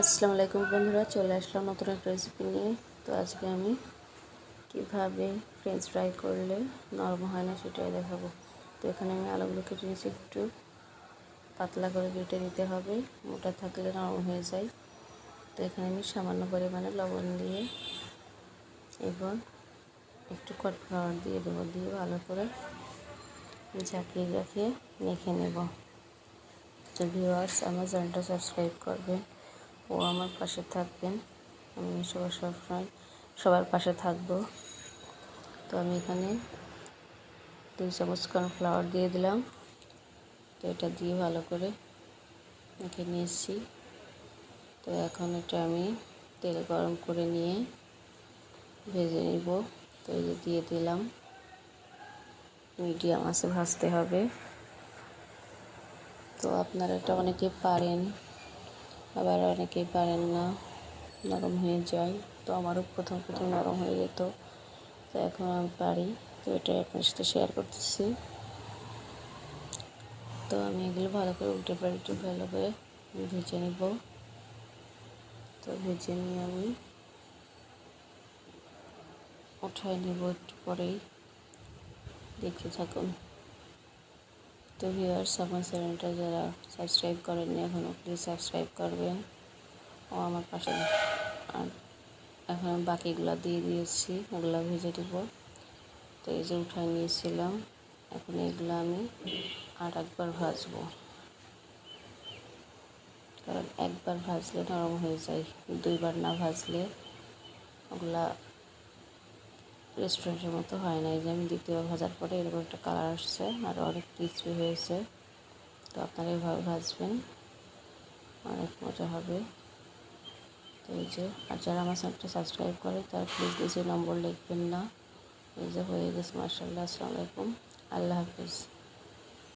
আসসালামু আলাইকুম বন্ধুরা, চলে আসলাম নতুন একটা রেসিপি নিয়ে। তো আজকে আমি কীভাবে ফ্রেঞ্চ ফ্রাই করলে নরম হয় না সেটাই দেখাবো। তো এখানে আমি আলুগুলো কেটে নিয়েছি, একটু পাতলা করে কেটে নিতে হবে, মোটা থাকলে নরম হয়ে যায়। তো এখানে আমি সামান্য পরিমাণে লবণ দিয়ে এবং একটু কর্নফ্লাওয়ার দিয়ে দেবো, দিয়ে ভালো করে ঝাঁকিয়ে ঝাঁকিয়ে মেখে নেব। তো ভিউয়ার্স আমার চ্যানেলটা সাবস্ক্রাইব করবেন। ও আমার পাশে থাকবেন। আমি সবার সবসময় সবার পাশে থাকব। তো আমি এখানে দুই চামচ কর্নফ্লাওয়ার দিয়ে দিলাম। তো এটা দিয়ে ভালো করে মেখে নিয়েছি। তো এখন এটা আমি তেল গরম করে নিয়ে ভেজে নিব। তো এই যে দিয়ে দিলাম। মিডিয়াম আছে, ভাজতে হবে। তো আপনারা এটা অনেকে পারেন। আবার অনেকেই পারেন না, নরম হয়ে যায়। তো আমারও প্রথম প্রথম নরম হয়ে যেত, তো এখন আমি পারি। তো এটা আপনার সাথে শেয়ার করতেছি। তো আমি এগুলো ভালো করে উল্টে পাল্টে ভালো করে ভেজে নিব। তো ভেজে নিয়ে আমি উঠাই নেব একটু পরেই। দেখতে থাকুন। তো ভিউয়ার্স আমার চ্যানেলটা যারা সাবস্ক্রাইব করেননি এখনও প্লিজ সাবস্ক্রাইব করবেন। ও আমার পাশে আর এখন বাকিগুলো দিয়ে দিয়েছি, ওগুলো ভেজে দেব তো এই যে উঠায় নিয়েছিলাম, এখন এগুলো আমি আর একবার ভাজবো। কারণ একবার ভাজলে নরম হয়ে যায়, দুইবার না ভাজলে ওগুলা রেস্টুরেন্টের মতো হয় না এই যে আমি দ্বিতীয়বার ভাজার পরে এরকম একটা কালার আসছে আর অনেক ক্রিসপি হয়েছে। তো আপনারা এভাবে ভাজবেন। অনেক মজা হবে। তো এই যে, আর যারা আমার চ্যানেলটা সাবস্ক্রাইব করে, তারা প্লিজ নিজে নম্বর লিখবেন না। এই যে হয়ে গেছে মার্শাল্লাহ আসসালামু আলাইকুম। আল্লাহ হাফিজ।